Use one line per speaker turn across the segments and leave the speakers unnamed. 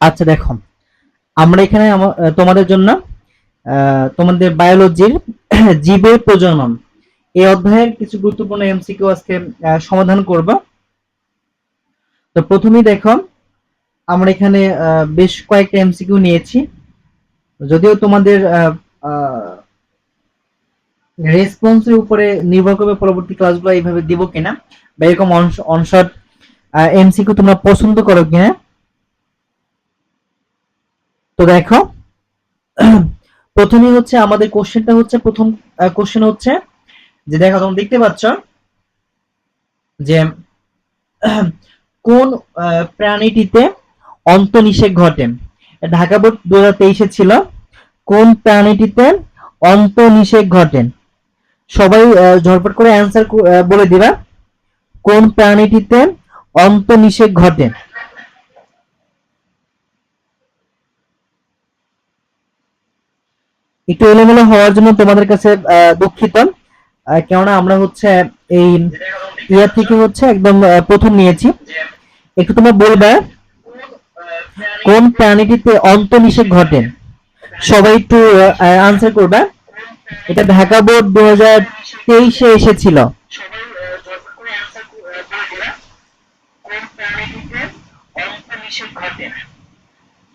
আচ্ছা দেখো। আমরা এখানে তোমাদের জন্য তোমাদের বায়োলজির জীবের প্রজনন। এই অধ্যায়ের কিছু গুরুত্বপূর্ণ এমসিকিউ আজকে সমাধান করব। তো প্রথমেই দেখো, আমরা এখানে বেশ কয়েকটা এমসিকিউ নিয়েছি। যদিও তোমাদের রেসপন্সের উপরে নির্ভর করবে পরবর্তী ক্লাসগুলো এইভাবে দিব কিনা, বা এরকম অনশট এমসিকিউ তোমরা পছন্দ করো কিনা। তো দেখো, প্রথমে হচ্ছে আমাদের কোশ্চেনটা হচ্ছে, প্রথম কোশ্চেন হচ্ছে যে দেখো, তোমরা দেখতে পাচ্ছ যে, কোন প্রাণীটিতে অন্তনিষেক ঘটে? ঢাকা বোর্ড দু হাজার তেইশে ছিল, কোন প্রাণীটিতে অন্তনিষেক ঘটে? সবাই ঝটপট করে অ্যান্সার বলে দিবা। কোন প্রাণীটিতে অন্তনিষেক ঘটে? একটু এলোমেলো হওয়ার জন্য তোমাদের কাছে দুঃখিত। কেননা আমরা হচ্ছে এই ইয়ার থেকে হচ্ছে একদম প্রথম নিয়েছি। একটু তোমরা বলবে, কোন প্রাণীটিতে অন্তনিষেক ঘটে? সবাই একটু আনসার করবে। এটা ঢাকা বোর্ড দু হাজার তেইশে এসেছিল।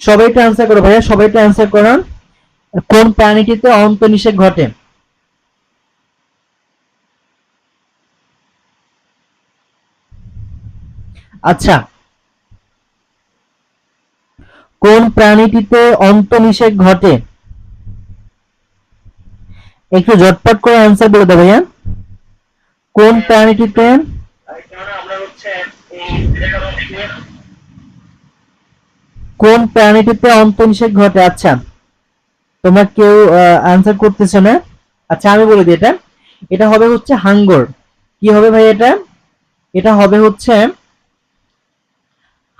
সবাই একটু আনসার করো ভাইয়া, সবাই একটু আনসার করো কোন প্রাণীটিতে অন্তনিষেক ঘটে? আচ্ছা। কোন প্রাণীটিতে অন্তনিষেক ঘটে? একটু ঝটপট করে অ্যান্সার বলে দেবে ভাইয়া। কোন প্রাণীটিতে কোন প্রাণীটিতে অন্তনিষেক ঘটে? আচ্ছা। তোমরা কেউ আনসার করতেছো না। আচ্ছা আমি বলে দিই এটা। এটা হবে হচ্ছে হাঙ্গর। কি হবে ভাই এটা? এটা হবে হচ্ছে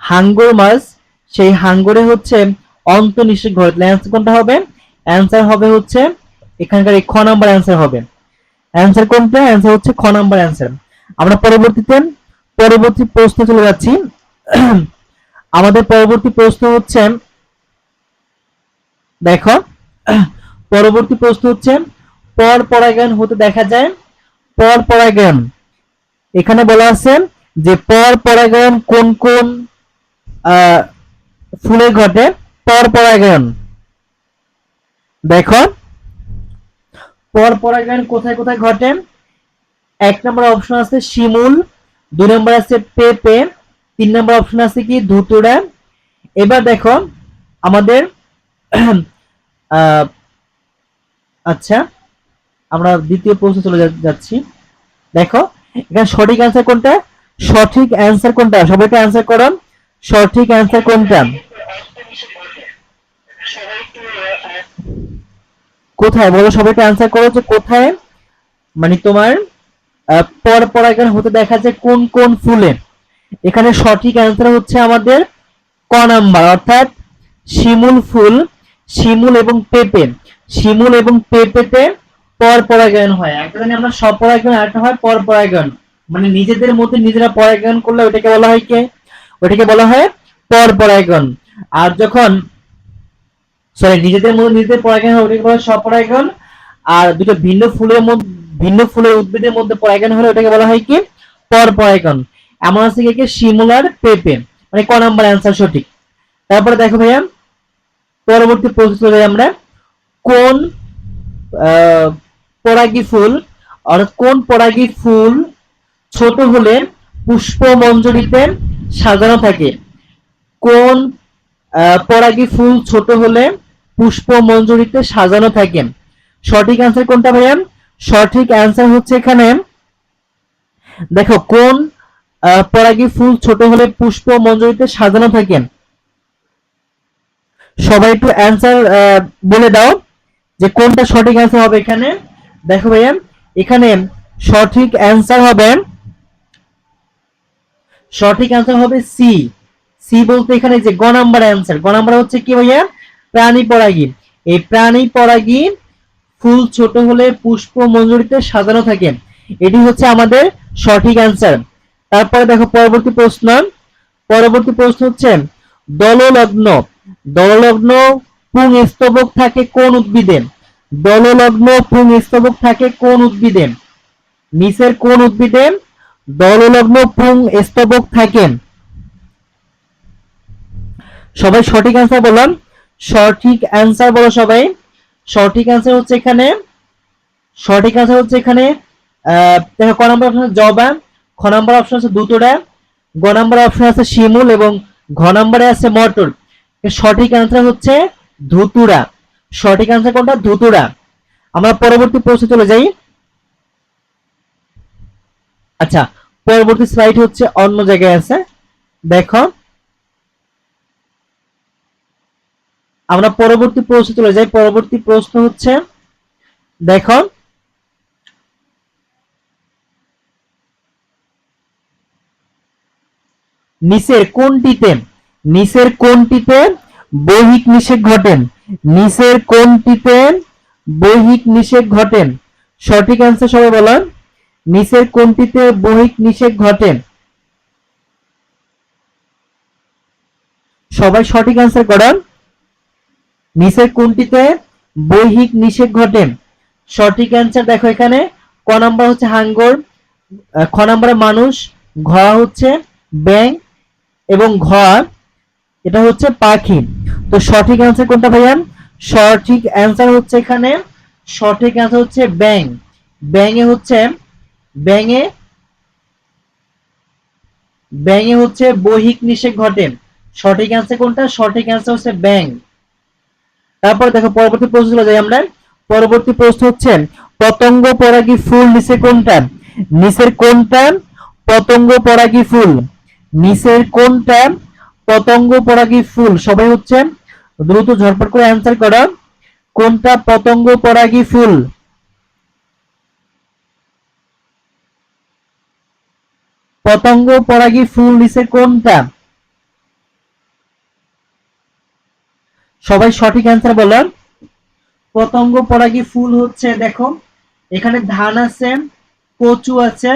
হাঙ্গর মাছ। সেই হাঙ্গরে হচ্ছে অন্তনিষেক ঘটলে অ্যান্সার কোনটা হবে? অ্যান্সার হবে হচ্ছে এখানকার এই খ নাম্বার অ্যান্সার হবে। অ্যান্সার কোনটা? অ্যান্সার হচ্ছে খ নাম্বার অ্যান্সার আমরা পরবর্তীতে, পরবর্তী প্রশ্ন চলে যাচ্ছি। আমাদের পরবর্তী প্রশ্ন হচ্ছে, দেখো পরবর্তী প্রশ্ন হচ্ছে, পর পরাগায়ন হতে দেখা যায়, পর পরাগায়ন। এখানে বলা আছে যে পর পরাগায়ন কোন কোন ফুলে ঘটে? পর পরাগায়ন। দেখো, পর পরাগায়ন কোথায় কোথায় ঘটে? এক নম্বর অপশন আছে শিমুল দুই নম্বর আছে পেপে, তিন নম্বর অপশন আছে কি ধুতুরা এবার দেখো, আমাদের আচ্ছা আমরা দ্বিতীয় প্রশ্ন চলে যাচ্ছি। দেখো এখানে সঠিক অ্যান্সার কোনটা? সঠিক অ্যান্সার কোনটা? সবাইকে অ্যান্সার করো সঠিক অ্যান্সার কোনটা? কোথায়? বলো সবাইকে অ্যান্সার করো যে কোথায়? মানে তোমার আহ, পর এখানে হতে দেখা যায় কোন কোন ফুলে। এখানে সঠিক অ্যান্সার হচ্ছে আমাদের ক নাম্বার অর্থাৎ শিমুল ফুল শিমুল এবং পেঁপে। শিমুল এবং পেঁপেতে পর পরাগায়ন হয়। একটা জানি আমরা স্বপরাগায়ন আরেকটা হয় পর পরাগায়ন। মানে নিজেদের মধ্যে নিজেরা পরাগায়ন করলে ওটাকে বলা হয় কি? ওটাকে বলা হয় পর পরাগায়ন। আর যখন সরি নিজেদের মধ্যে নিজেদের পরাগায়ন হয় ওটাকে বলা হয় স্বপরাগায়ন আর দুটো ভিন্ন ফুলের মধ্যে, ভিন্ন ফুলের উদ্ভিদের মধ্যে পরাগায়ন হলে ওটাকে বলা হয় কি? পর পরাগায়ন। এমন আছে কি কি? শিমুলার পেঁপে। মানে ক নাম্বার অ্যান্সার সঠিক? তারপরে দেখো ভাইয়া পরবর্তী প্রশ্ন আমরা কোন পরাগী ফুল, অর্থাৎ কোন পরাগী ফুল ছোট হলে পুষ্প মঞ্জরিতে সাজানো থাকে? কোন পরাগী ফুল ছোট হলে পুষ্প মঞ্জরিতে সাজানো থাকে? সঠিক অ্যান্সার কোনটা ভাইয়া? সঠিক অ্যান্সার হচ্ছে এখানে, দেখো কোন পরাগী ফুল ছোট হলে পুষ্প মঞ্জরিতে সাজানো থাকে? সবাই একটু অ্যান্সার বলে দাও যে কোনটা সঠিক অ্যান্সার হবে এখানে। দেখো ভাইয়া, এখানে সঠিক অ্যান্সার হবে, সঠিক অ্যান্সার হবে সি সি বলতে এখানে যে গ নাম্বার অ্যান্সার গ নাম্বার হচ্ছে কি ভাইয়া? প্রাণী পরাগী। এই প্রাণী পরাগী ফুল ছোট হলে পুষ্প মঞ্জুরিতে সাজানো থাকে। এটি হচ্ছে আমাদের সঠিক অ্যান্সার তারপরে দেখো পরবর্তী প্রশ্ন। পরবর্তী প্রশ্ন হচ্ছে, দললগ্ন দললগ্ন পুং স্তবক থাকে কোন উদ্ভিদে দললগ্ন পুং স্তবক থাকে কোন উদ্ভিদে নিচের কোন উদ্ভিদে দললগ্ন পুং স্তবক থাকে সবাই সঠিক অ্যান্সার বললাম সঠিক অ্যান্সার বলো সবাই। সঠিক অ্যান্সার হচ্ছে এখানে, সঠিক অ্যান্সার হচ্ছে এখানে দেখো ক নম্বর অপশন জবা, খ নম্বর অপশন আছে দুটোরা গ নম্বর অপশন আছে শিমুল এবং ঘ নম্বরে আছে মটর। সঠিক অ্যান্সার হচ্ছে ধুতুরা। সঠিক অ্যান্সার কোনটা? ধুতুরা। আমরা পরবর্তী প্রশ্নে চলে যাই। আচ্ছা পরবর্তী স্লাইড হচ্ছে অন্য জায়গায় আছে। দেখো। আমরা পরবর্তী প্রশ্নে চলে যাই। পরবর্তী প্রশ্ন হচ্ছে, দেখো। নিচের কোনটিতে নিচের কোনটিতে বৈহিক নিষেধ ঘটেন। নিচের কোনটিতে বৈহিক নিষেধ ঘটেন। সঠিক অ্যান্সার সবাই বলেন। নিচের কোনটিতে বৈহিক নিষেধ ঘটেন। সবাই সঠিক অ্যান্সার করেন। নিচের কোনটিতে বৈহিক নিষেধ ঘটেন। সঠিক অ্যান্সার দেখো এখানে। ক নাম্বার হচ্ছে হাঙ্গর। খ নাম্বারে মানুষ, ঘ হচ্ছে ব্যাং এবং ঘ এটা হচ্ছে পাখি। তো সঠিক অ্যান্সার কোনটা ভাইয়া? সঠিক অ্যান্সার হচ্ছে এখানে, সঠিক অ্যান্সার হচ্ছে ব্যাং ব্যাঙে হচ্ছে, ব্যাঙে ব্যাঙে হচ্ছে বৈহিক নিষেধ ঘটে। সঠিক অ্যান্সার কোনটা? সঠিক অ্যান্সার হচ্ছে ব্যাং তারপর দেখো, পরবর্তী প্রশ্ন চলে যাই আমরা। পরবর্তী প্রশ্ন হচ্ছে, পতঙ্গ পরাগী ফুল নিচে কোনটা? নিচের কোনটা? পতঙ্গ পরাগী ফুল। নিচের কোনটা? পতঙ্গ পরাগী ফুল? সবাই হচ্ছে দ্রুত ঝটপট করে অ্যান্সার করো। কোনটা পতঙ্গ পরাগী ফুল? পতঙ্গ পরাগী ফুল? নিচে কোনটা? সবাই সঠিক অ্যান্সার বলেন পতঙ্গ পরাগী ফুল হচ্ছে? দেখো, এখানে ধান আছে, কচু আছে,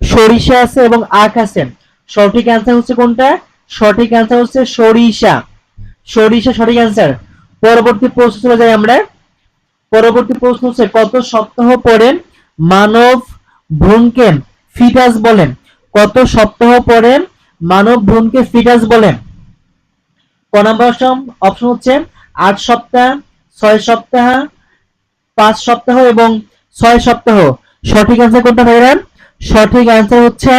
সরিষা আছে এবং আখ আছে। সঠিক অ্যান্সার হচ্ছে কোনটা? সঠিক অ্যান্সার হচ্ছে সরিষা। সরিষা সঠিক অ্যান্সার পরবর্তী প্রশ্ন চলে যাই আমরা। পরবর্তী প্রশ্ন হচ্ছে, কত সপ্তাহ পরে মানব ভ্রূণকে ফিটাস বলেন? কত সপ্তাহ পরে মানব ভ্রূণকে ফিটাস বলেন? ক নাম্বার অপশন হচ্ছে আট সপ্তাহ, ছয় সপ্তাহ, পাঁচ সপ্তাহ এবং ছয় সপ্তাহ। সঠিক অ্যান্সার কোনটা ভাইরা সঠিক অ্যান্সার হচ্ছে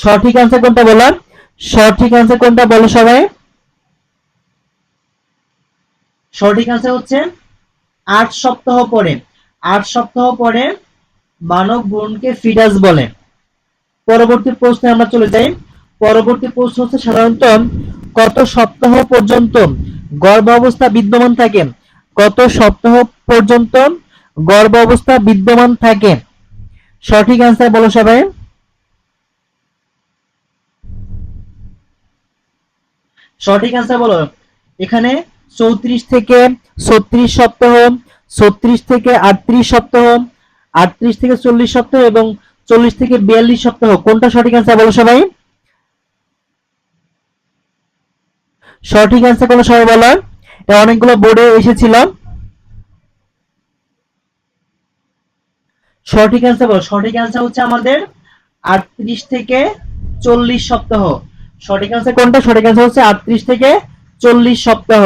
সঠিক অ্যান্সার কোনটা বলো সঠিক অ্যান্সার কোনটা বলো সবাই? সঠিক অ্যান্সার হচ্ছে আট সপ্তাহ পরে। আট সপ্তাহ পরে মানব ভ্রূণকে ফিটাস বলে। পরবর্তী প্রশ্নে আমরা চলে যাই। পরবর্তী প্রশ্ন হচ্ছে সাধারণত কত সপ্তাহ পর্যন্ত গর্ভ অবস্থা বিদ্যমান থাকে? কত সপ্তাহ পর্যন্ত গর্ভ অবস্থা বিদ্যমান থাকে? সঠিক অ্যান্সার বলো সবাই। সঠিক অ্যান্সার বলো। এখানে চৌত্রিশ থেকে ছত্রিশ সপ্তাহ, ছত্রিশ থেকে আটত্রিশ সপ্তাহ, আটত্রিশ থেকে চল্লিশ সপ্তাহ এবং চল্লিশ থেকে বিয়াল্লিশ সপ্তাহ। কোনটা সঠিক অ্যান্সার বলো সবাই? সঠিক অ্যান্সার কোনো সবাই বলো। অনেকগুলো বোর্ডে এসেছিল। সঠিক অ্যান্সার বলো। সঠিক অ্যান্সার হচ্ছে আমাদের আটত্রিশ থেকে চল্লিশ সপ্তাহ। সঠিক আনসার কোনটা? সঠিক আনসার হচ্ছে আটত্রিশ থেকে চল্লিশ সপ্তাহ।